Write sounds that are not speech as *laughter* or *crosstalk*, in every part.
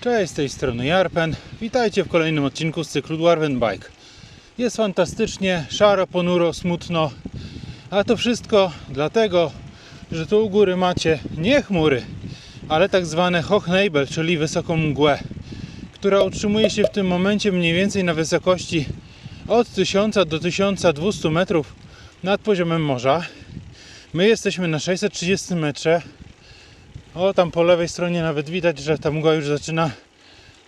Cześć, z tej strony Jarpen. Witajcie w kolejnym odcinku z cyklu Dwarven Bike. Jest fantastycznie, szaro, ponuro, smutno, a to wszystko dlatego, że tu u góry macie nie chmury, ale tak zwane Hochneibel, czyli wysoką mgłę, która utrzymuje się w tym momencie mniej więcej na wysokości od 1000 do 1200 metrów nad poziomem morza. My jesteśmy na 630 metrze. O, tam po lewej stronie nawet widać, że ta mgła już zaczyna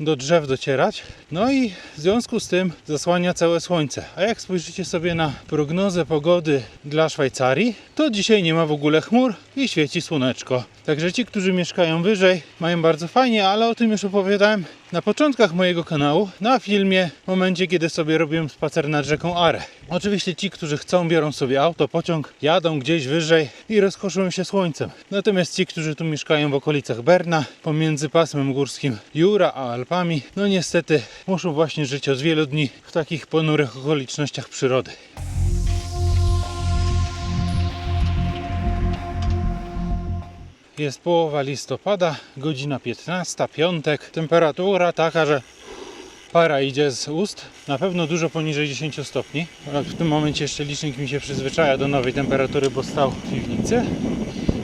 do drzew docierać. No i w związku z tym zasłania całe słońce. A jak spojrzycie sobie na prognozę pogody dla Szwajcarii, to dzisiaj nie ma w ogóle chmur i świeci słoneczko. Także ci, którzy mieszkają wyżej, mają bardzo fajnie, ale o tym już opowiadałem na początkach mojego kanału, na filmie, w momencie kiedy sobie robiłem spacer nad rzeką Are. Oczywiście ci, którzy chcą, biorą sobie auto, pociąg, jadą gdzieś wyżej i rozkoszą się słońcem. Natomiast ci, którzy tu mieszkają w okolicach Berna, pomiędzy pasmem górskim Jura a Alpami, no niestety muszą właśnie żyć od wielu dni w takich ponurych okolicznościach przyrody. Jest połowa listopada, godzina 15, piątek. Temperatura taka, że para idzie z ust. Na pewno dużo poniżej 10 stopni. W tym momencie jeszcze licznik mi się przyzwyczaja do nowej temperatury, bo stał w piwnicy.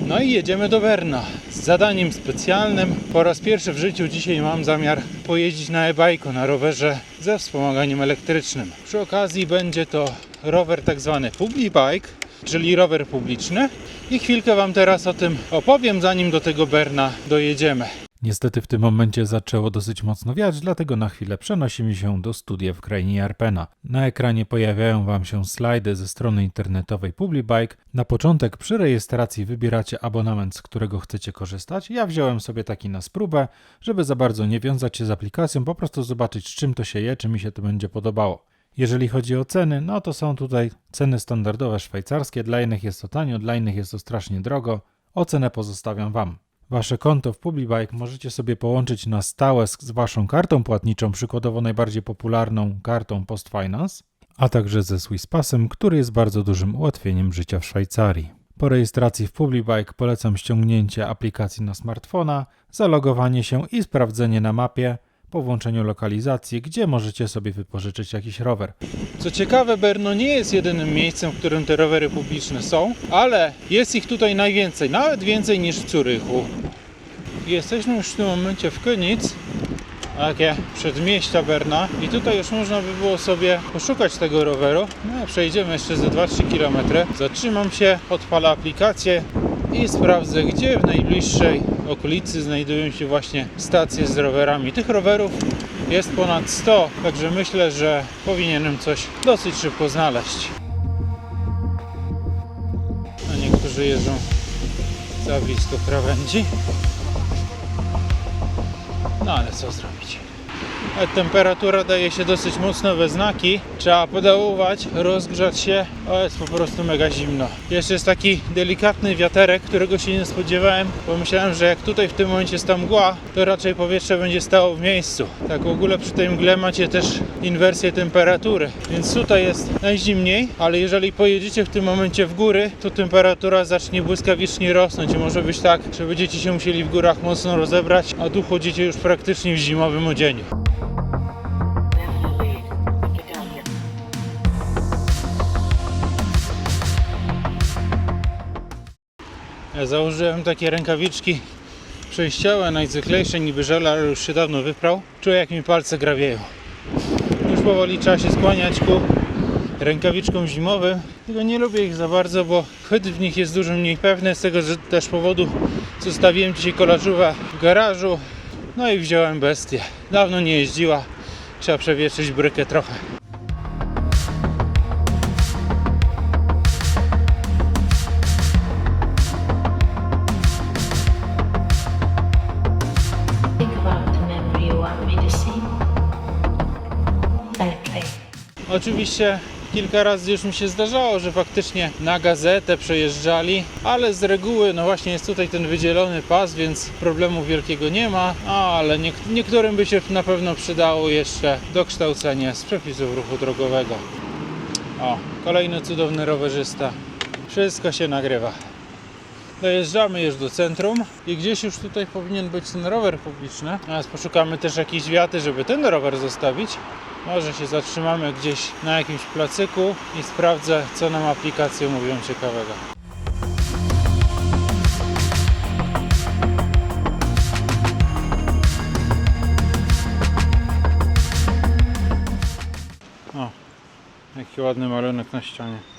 No i jedziemy do Berna z zadaniem specjalnym. Po raz pierwszy w życiu dzisiaj mam zamiar pojeździć na e-bike'u, na rowerze ze wspomaganiem elektrycznym. Przy okazji będzie to rower tak zwany public bike, czyli rower publiczny. I chwilkę Wam teraz o tym opowiem, zanim do tego Berna dojedziemy. Niestety w tym momencie zaczęło dosyć mocno wiać, dlatego na chwilę przenosimy się do studia w krainie Jarpena. Na ekranie pojawiają Wam się slajdy ze strony internetowej PubliBike. Na początek przy rejestracji wybieracie abonament, z którego chcecie korzystać. Ja wziąłem sobie taki na spróbę, żeby za bardzo nie wiązać się z aplikacją, po prostu zobaczyć z czym to się je, czy mi się to będzie podobało. Jeżeli chodzi o ceny, no to są tutaj ceny standardowe szwajcarskie. Dla innych jest to tanio, dla innych jest to strasznie drogo. Ocenę pozostawiam Wam. Wasze konto w PubliBike możecie sobie połączyć na stałe z Waszą kartą płatniczą, przykładowo najbardziej popularną kartą Post Finance, a także ze Swisspassem, który jest bardzo dużym ułatwieniem życia w Szwajcarii. Po rejestracji w PubliBike polecam ściągnięcie aplikacji na smartfona, zalogowanie się i sprawdzenie na mapie po włączeniu lokalizacji, gdzie możecie sobie wypożyczyć jakiś rower. Co ciekawe, Berno nie jest jedynym miejscem, w którym te rowery publiczne są, ale jest ich tutaj najwięcej, nawet więcej niż w Zurychu. Jesteśmy już w tym momencie w Köniz, takie przedmieścia Berna i tutaj już można by było sobie poszukać tego roweru. No, przejdziemy jeszcze ze 2-3 km. Zatrzymam się, odpalę aplikację i sprawdzę, gdzie w najbliższej okolicy znajdują się właśnie stacje z rowerami. Tych rowerów jest ponad 100, także myślę, że powinienem coś dosyć szybko znaleźć. A niektórzy jeżdżą za blisko krawędzi. No ale co zrobić? Temperatura daje się dosyć mocno we znaki. Trzeba podałować, rozgrzać się. O, jest po prostu mega zimno. Jeszcze jest taki delikatny wiaterek, którego się nie spodziewałem. Pomyślałem, że jak tutaj w tym momencie jest ta mgła, to raczej powietrze będzie stało w miejscu. Tak w ogóle przy tej mgle macie też inwersję temperatury. Więc tutaj jest najzimniej, ale jeżeli pojedziecie w tym momencie w góry, to temperatura zacznie błyskawicznie rosnąć. I może być tak, że będziecie się musieli w górach mocno rozebrać, a tu chodzicie już praktycznie w zimowym odzieniu. Ja założyłem takie rękawiczki przejściowe, najzwyklejsze niby żel, ale już się dawno wyprał. Czuję jak mi palce grawieją. Już powoli trzeba się skłaniać ku rękawiczkom zimowym. Tylko nie lubię ich za bardzo, bo chwyt w nich jest dużo mniej pewny. Z tego że też powodu zostawiłem dzisiaj kolażówę w garażu. No i wziąłem bestię. Dawno nie jeździła. Trzeba przewietrzyć brykę trochę. Oczywiście kilka razy już mi się zdarzało, że faktycznie na gazetę przejeżdżali, ale z reguły, no właśnie jest tutaj ten wydzielony pas, więc problemu wielkiego nie ma, ale niek- niektórym by się na pewno przydało jeszcze dokształcenie z przepisów ruchu drogowego. O, kolejny cudowny rowerzysta. Wszystko się nagrywa. Dojeżdżamy już do centrum i gdzieś już tutaj powinien być ten rower publiczny. Teraz poszukamy też jakiejś wiaty, żeby ten rower zostawić. Może się zatrzymamy gdzieś na jakimś placyku i sprawdzę, co nam aplikacje mówią ciekawego. O, jaki ładny malunek na ścianie.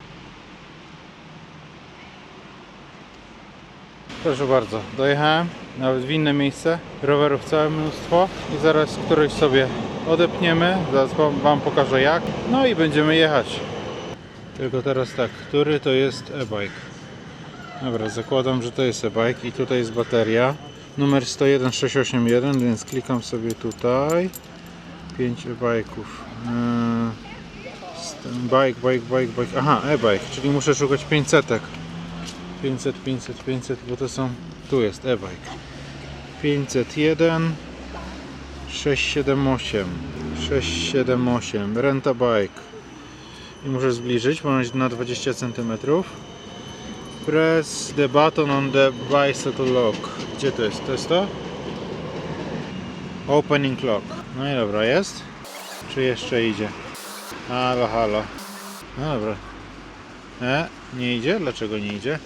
Proszę bardzo, dojechałem nawet w inne miejsce. Rowerów całe mnóstwo i zaraz któryś sobie odepniemy. Zaraz wam, pokażę jak. No i będziemy jechać. Tylko teraz tak, który to jest e-bike? Dobra, zakładam, że to jest e-bike i tutaj jest bateria. Numer 101681, więc klikam sobie tutaj. 5 e-bike'ów. Yy, Bike, bike, bike, bike. Aha, e-bike, czyli muszę szukać 500. 500, 500, 500, bo to są. Tu jest e-bike. 501 678 678 Renta bike. I muszę zbliżyć, ponieważ na 20 cm. Press the button on the bicycle lock. Gdzie to jest? To jest to? Opening lock. No i dobra, jest? Czy jeszcze idzie? Halo, halo. No dobra. E, nie idzie? Dlaczego nie idzie?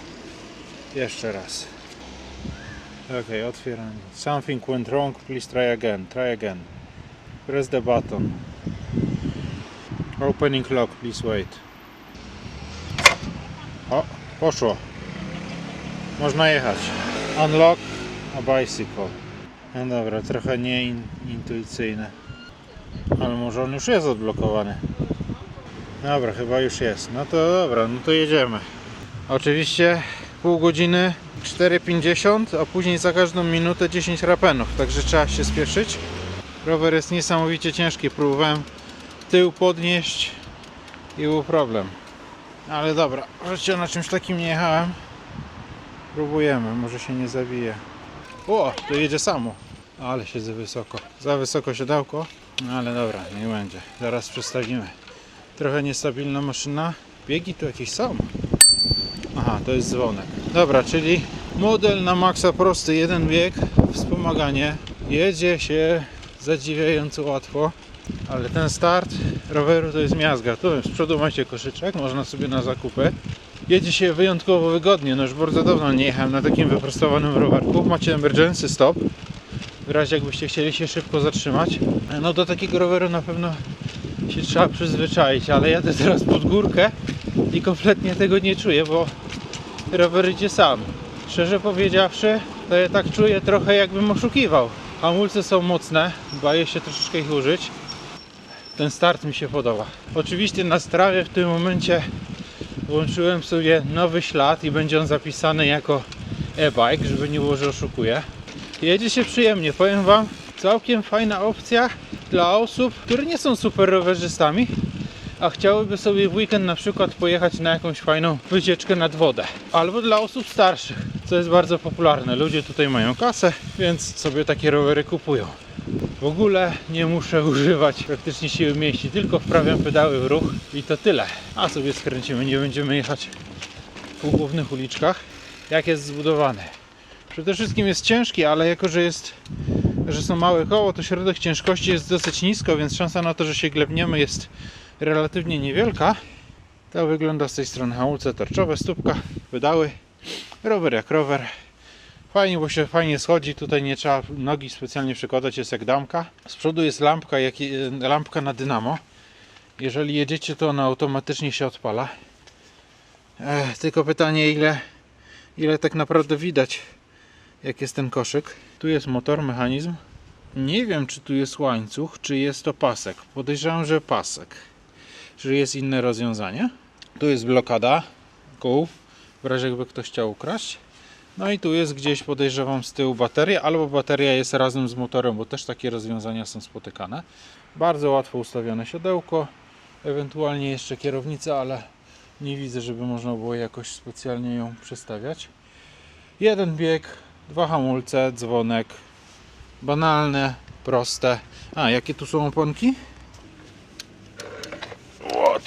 Jeszcze raz. Ok, otwieramy. Something went wrong, please try again. Try again. Press the button. Opening lock, please wait. O, poszło. Można jechać. Unlock a bicycle. No dobra, trochę nieintuicyjne. Ale może on już jest odblokowany. Dobra, chyba już jest. No to dobra, no to jedziemy. Oczywiście pół godziny 4,50, a później za każdą minutę 10 rapenów, także trzeba się spieszyć. Rower jest niesamowicie ciężki, próbowałem tył podnieść i był problem. Ale dobra, wreszcie na czymś takim nie jechałem. Próbujemy, może się nie zawije. O, to jedzie samo. Ale siedzę wysoko. Za wysoko siodełko. No ale dobra, nie będzie. Zaraz przestawimy. Trochę niestabilna maszyna. Biegi tu jakieś są. Aha, to jest dzwonek. Dobra, czyli model na maksa prosty, jeden bieg, wspomaganie. Jedzie się zadziwiająco łatwo, ale ten start roweru to jest miazga. Tu z przodu macie koszyczek, można sobie na zakupy. Jedzie się wyjątkowo wygodnie, no już bardzo dawno nie jechałem na takim wyprostowanym rowerku. Macie emergency stop, w razie jakbyście chcieli się szybko zatrzymać. No do takiego roweru na pewno się trzeba przyzwyczaić, ale jadę teraz pod górkę i kompletnie tego nie czuję, bo rower idzie sam. Szczerze powiedziawszy, to ja tak czuję trochę jakbym oszukiwał. Hamulce są mocne, boję się troszeczkę ich użyć. Ten start mi się podoba. Oczywiście na strawie w tym momencie włączyłem sobie nowy ślad i będzie on zapisany jako e-bike, żeby nie było, że oszukuję. Jedzie się przyjemnie, powiem Wam, całkiem fajna opcja dla osób, które nie są super rowerzystami, a chciałyby sobie w weekend na przykład pojechać na jakąś fajną wycieczkę nad wodę. Albo dla osób starszych, co jest bardzo popularne. Ludzie tutaj mają kasę, więc sobie takie rowery kupują. W ogóle nie muszę *laughs* używać praktycznie siły mięśni, tylko wprawiam pedały w ruch i to tyle. A sobie skręcimy, nie będziemy jechać po głównych uliczkach. Jak jest zbudowany. Przede wszystkim jest ciężki, ale jako, że jest że są małe koło, to środek ciężkości jest dosyć nisko, więc szansa na to, że się glebniemy jest relatywnie niewielka. To wygląda z tej strony hamulce tarczowe, stópka, pedały, rower jak rower. Fajnie, bo się fajnie schodzi, tutaj nie trzeba nogi specjalnie przykładać, jest jak damka. Z przodu jest lampka, jak, lampka na dynamo. Jeżeli jedziecie, to ona automatycznie się odpala. Tylko pytanie, ile, ile tak naprawdę widać, jak jest ten koszyk. Tu jest motor, mechanizm. Nie wiem, czy tu jest łańcuch, czy jest to pasek. Podejrzewam, że pasek. Czy jest inne rozwiązanie? Tu jest blokada kół, w razie jakby ktoś chciał ukraść. No i tu jest gdzieś, podejrzewam, z tyłu bateria, albo bateria jest razem z motorem, bo też takie rozwiązania są spotykane. Bardzo łatwo ustawione siodełko, ewentualnie jeszcze kierownica, ale nie widzę, żeby można było jakoś specjalnie ją przestawiać. Jeden bieg, dwa hamulce, dzwonek. Banalne, proste. A, jakie tu są oponki?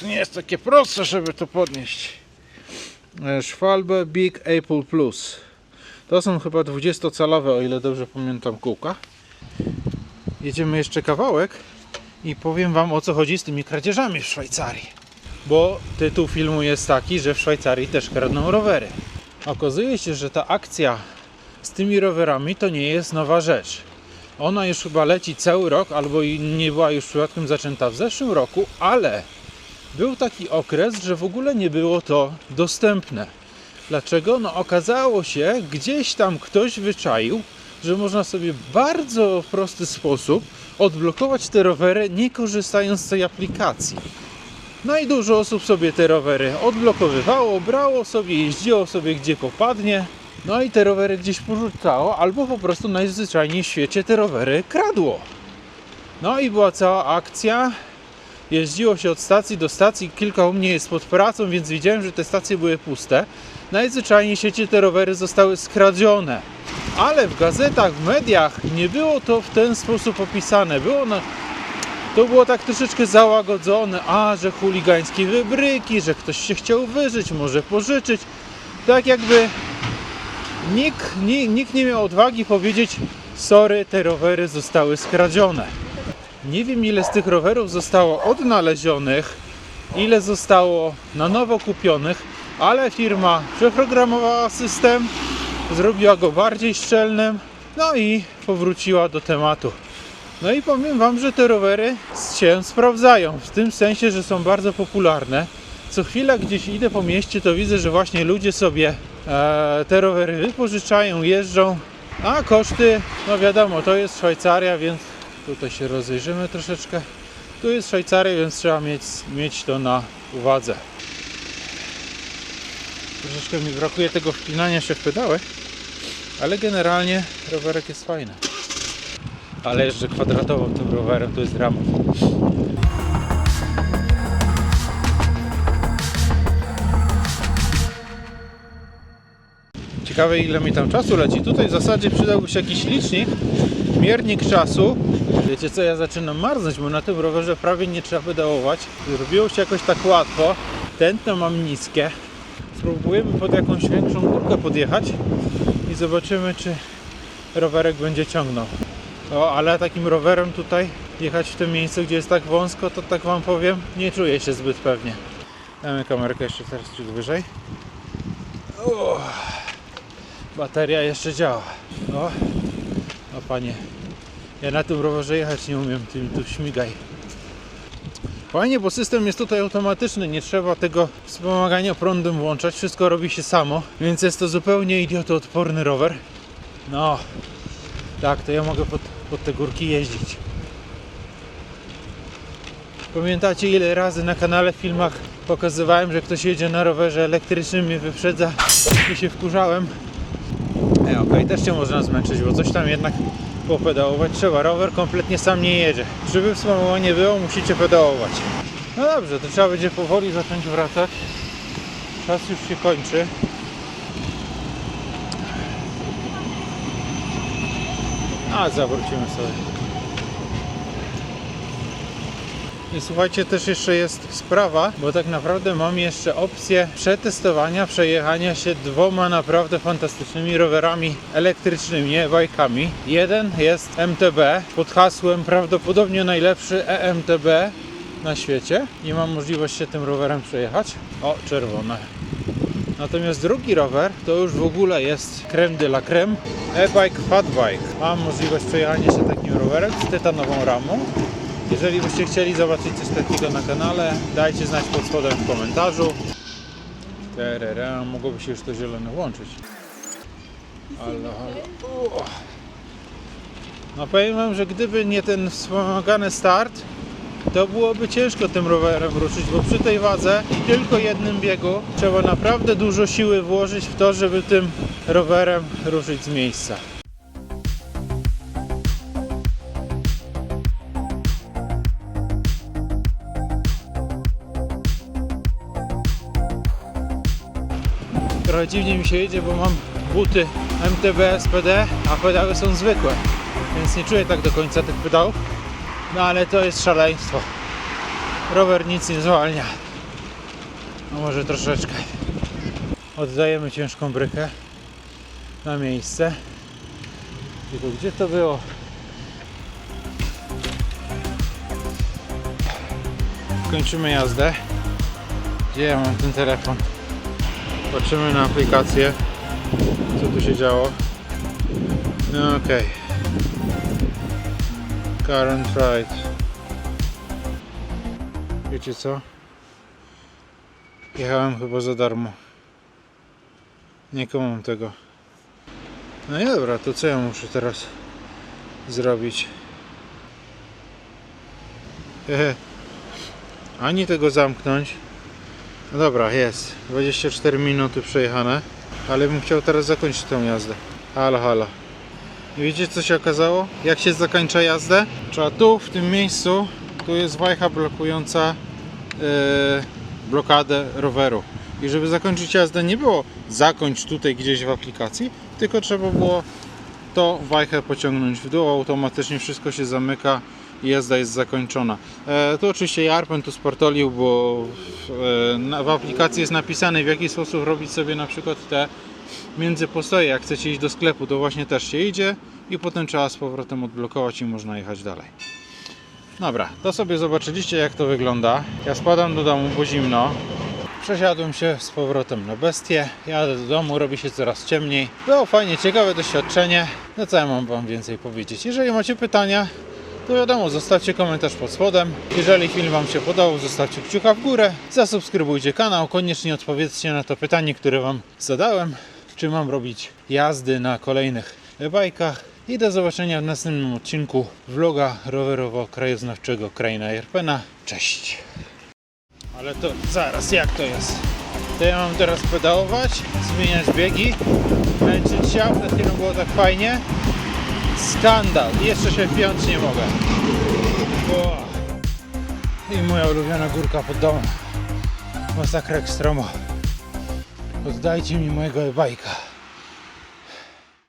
Nie jest takie proste, żeby to podnieść. E, Schwalbe Big Apple Plus. To są chyba 20-calowe, o ile dobrze pamiętam, kółka. Jedziemy jeszcze kawałek i powiem Wam o co chodzi z tymi kradzieżami w Szwajcarii. Bo tytuł filmu jest taki, że w Szwajcarii też kradną rowery. Okazuje się, że ta akcja z tymi rowerami to nie jest nowa rzecz. Ona już chyba leci cały rok, albo i nie była już przypadkiem zaczęta w zeszłym roku, ale był taki okres, że w ogóle nie było to dostępne. Dlaczego? No okazało się, gdzieś tam ktoś wyczaił, że można sobie w bardzo prosty sposób odblokować te rowery, nie korzystając z tej aplikacji. No i dużo osób sobie te rowery odblokowywało, brało sobie, jeździło sobie gdzie popadnie. No i te rowery gdzieś porzucało, albo po prostu najzwyczajniej w świecie te rowery kradło. No i była cała akcja. Jeździło się od stacji do stacji. Kilka u mnie jest pod pracą, więc widziałem, że te stacje były puste. Najzwyczajniej w świecie te rowery zostały skradzione. Ale w gazetach, w mediach nie było to w ten sposób opisane. Było na, to było tak troszeczkę załagodzone, a że chuligańskie wybryki, że ktoś się chciał wyżyć, może pożyczyć. Tak jakby nikt, ni- nikt nie miał odwagi powiedzieć sorry, te rowery zostały skradzione. Nie wiem ile z tych rowerów zostało odnalezionych, ile zostało na nowo kupionych, ale firma przeprogramowała system, zrobiła go bardziej szczelnym, no i powróciła do tematu. No i powiem Wam, że te rowery się sprawdzają, w tym sensie, że są bardzo popularne. Co chwila gdzieś idę po mieście, to widzę, że właśnie ludzie sobie e, te rowery wypożyczają, jeżdżą, a koszty, no wiadomo, to jest Szwajcaria, więc tutaj się rozejrzymy troszeczkę. Tu jest Szwajcaria, więc trzeba mieć, mieć to na uwadze. Troszeczkę mi brakuje tego wpinania się w pedały, ale generalnie rowerek jest fajny. Ale jeżdżę kwadratowo tym rowerem, to jest dramat. Ciekawe ile mi tam czasu leci. Tutaj w zasadzie przydałby się jakiś licznik, miernik czasu. Wiecie co, ja zaczynam marznąć, bo na tym rowerze prawie nie trzeba pedałować. Zrobiło się jakoś tak łatwo. Tętno mam niskie. Spróbujemy pod jakąś większą górkę podjechać i zobaczymy czy rowerek będzie ciągnął. O, ale takim rowerem tutaj jechać w tym miejscu, gdzie jest tak wąsko, to tak Wam powiem, nie czuję się zbyt pewnie. Damy kamerkę jeszcze teraz ciut wyżej. O, bateria jeszcze działa. O, o panie, ja na tym rowerze jechać nie umiem, ty mi tu śmigaj. Fajnie, bo system jest tutaj automatyczny, nie trzeba tego wspomagania prądem włączać, wszystko robi się samo, więc jest to zupełnie idiotoodporny rower. No, tak, to ja mogę pod, pod te górki jeździć. Pamiętacie ile razy na kanale w filmach pokazywałem, że ktoś jedzie na rowerze elektrycznym mnie wyprzedza i się wkurzałem. Okej, też się można zmęczyć, bo coś tam jednak popedałować trzeba. Rower kompletnie sam nie jedzie. Żeby wspomaganie było, musicie pedałować. No dobrze, to trzeba będzie powoli zacząć wracać. Czas już się kończy. A, zawrócimy sobie. I słuchajcie, też jeszcze jest sprawa, bo tak naprawdę mam jeszcze opcję przetestowania, przejechania się dwoma naprawdę fantastycznymi rowerami elektrycznymi, bajkami. Jeden jest MTB pod hasłem prawdopodobnie najlepszy EMTB na świecie i mam możliwość się tym rowerem przejechać. O, czerwone. Natomiast drugi rower to już w ogóle jest creme de la creme e-bike fat bike. Mam możliwość przejechania się takim rowerem z tytanową ramą. Jeżeli byście chcieli zobaczyć coś takiego na kanale, dajcie znać pod spodem w komentarzu. Terera, mogłoby się już to zielone włączyć. Halo. Uch. No powiem wam, że gdyby nie ten wspomagany start, to byłoby ciężko tym rowerem ruszyć, bo przy tej wadze i tylko jednym biegu trzeba naprawdę dużo siły włożyć w to, żeby tym rowerem ruszyć z miejsca. Trochę dziwnie mi się jedzie, bo mam buty MTB SPD, a pedały są zwykłe, więc nie czuję tak do końca tych pedałów. No ale to jest szaleństwo. Rower nic nie zwalnia. No może troszeczkę. Oddajemy ciężką brykę na miejsce. Tylko gdzie to było? Kończymy jazdę. Gdzie ja mam ten telefon? Patrzymy na aplikację. Co tu się działo? No okej. Current ride. Wiecie co? Jechałem chyba za darmo. Nie kumam tego. No i dobra, to co ja muszę teraz zrobić? Hehe. Ani tego zamknąć. No dobra, jest. 24 minuty przejechane. Ale bym chciał teraz zakończyć tą jazdę. Halo, halo. I wiecie co się okazało? Jak się zakończa jazdę? Trzeba tu, w tym miejscu, tu jest wajcha blokująca e, blokadę roweru. I żeby zakończyć jazdę nie było zakończ tutaj gdzieś w aplikacji, tylko trzeba było to wajchę pociągnąć w dół, automatycznie wszystko się zamyka jazda jest zakończona. E, tu oczywiście Jarpen tu sportolił, bo w, e, w aplikacji jest napisane w jaki sposób robić sobie na przykład te międzypostoje. Jak chcecie iść do sklepu, to właśnie też się idzie i potem trzeba z powrotem odblokować i można jechać dalej. Dobra, to sobie zobaczyliście jak to wygląda. Ja spadam do domu, bo zimno. Przesiadłem się z powrotem na bestię. Jadę do domu, robi się coraz ciemniej. Było fajnie, ciekawe doświadczenie. No co ja mam Wam więcej powiedzieć? Jeżeli macie pytania, to wiadomo, zostawcie komentarz pod spodem. Jeżeli film Wam się podobał, zostawcie kciuka w górę. Zasubskrybujcie kanał. Koniecznie odpowiedzcie na to pytanie, które Wam zadałem. Czy mam robić jazdy na kolejnych e-bajkach? I do zobaczenia w następnym odcinku vloga rowerowo-krajoznawczego Kraina Jerpena. Cześć! Ale to zaraz, jak to jest? To ja mam teraz pedałować, zmieniać biegi, męczyć się, a przed było tak fajnie. Skandal, jeszcze się wpiąć nie mogę. I moja ulubiona górka pod domem. Masakra ekstremo. Oddajcie mi mojego e-bajka.